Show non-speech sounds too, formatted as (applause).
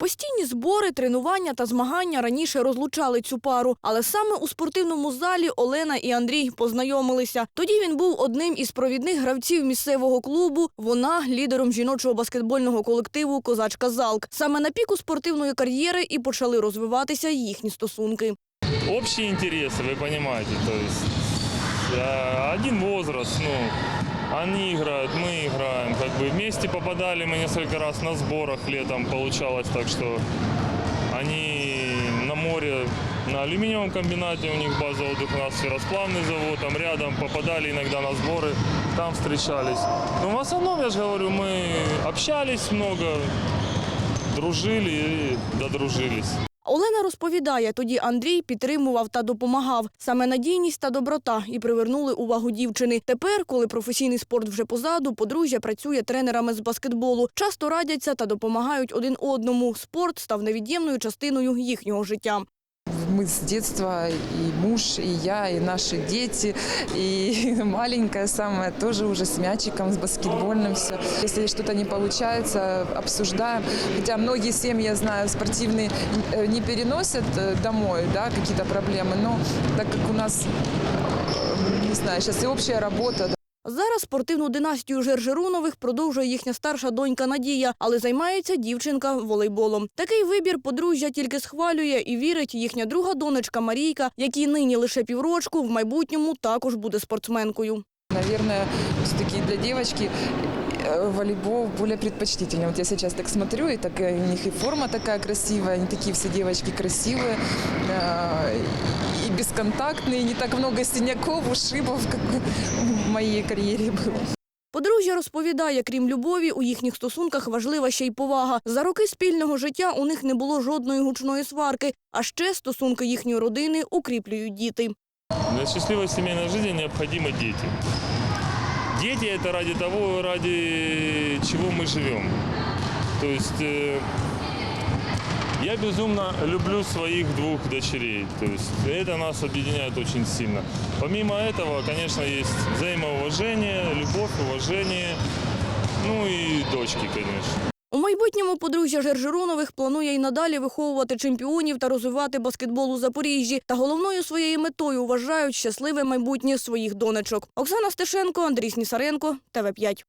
Постійні збори, тренування та змагання раніше розлучали цю пару, але саме у спортивному залі Олена і Андрій познайомилися. Тоді він був одним із провідних гравців місцевого клубу. Вона лідером жіночого баскетбольного колективу Козачка Залк. Саме на піку спортивної кар'єри і почали розвиватися їхні стосунки. общие интересы, вы понимаете, то есть э, один возраст, ну, они играют, мы играем, как Бы вместе попадали мы несколько раз на сборах летом, получалось так, что они на море, на алюминиевом комбинате, у них база отдыха, у нас ферросплавный завод, там рядом попадали иногда на сборы, там встречались. Но в основном, я же говорю, мы общались много, дружили и додружились. Олена розповідає, тоді Андрій підтримував та допомагав. Саме надійність та доброта і привернули увагу дівчини. Тепер, коли професійний спорт вже позаду, подружжя працює тренерами з баскетболу. Часто радяться та допомагають один одному. Спорт став невід'ємною частиною їхнього життя. Мы с детства, и муж, и я, и наши дети, и (laughs) маленькая самая тоже уже с мячиком, с баскетбольным все. Если что-то не получается, обсуждаем. Хотя многие семьи, я знаю, спортивные э, не переносят э, домой да, какие-то проблемы, но так как у нас, э, не знаю, сейчас и общая работа, Зараз спортивну династію Жержерунових продовжує їхня старша донька Надія, але займається дівчинка волейболом. Такий вибір подружжя тільки схвалює і вірить їхня друга донечка Марійка, якій нині лише піврочку, в майбутньому також буде спортсменкою Наверное, все-таки для девочки э, волейбол более предпочтительный. Вот я сейчас так смотрю, и так э, у них и форма такая красивая, они такие все девочки красивые, э, и бесконтактные, не так много синяков, ушибов, как в моей карьере было. Подружжя розповідає, крім любові, у їхніх стосунках важлива ще й повага. За роки спільного життя у них не було жодної гучної сварки, а ще стосунки їхньої родини укріплюють діти. Для счастливой семейной жизни необходимы дети. Дети – это ради того, ради чего мы живем. То есть э, я безумно люблю своих двух дочерей. То есть это нас объединяет очень сильно. Помимо этого, конечно, есть взаимоуважение, любовь, уважение. Ну и дочки, конечно. У майбутньому подружжя Жержеронових планує й надалі виховувати чемпіонів та розвивати баскетбол у Запоріжжі. Та головною своєю метою вважають щасливе майбутнє своїх донечок. Оксана Стешенко, Андрій Снісаренко, ТВ 5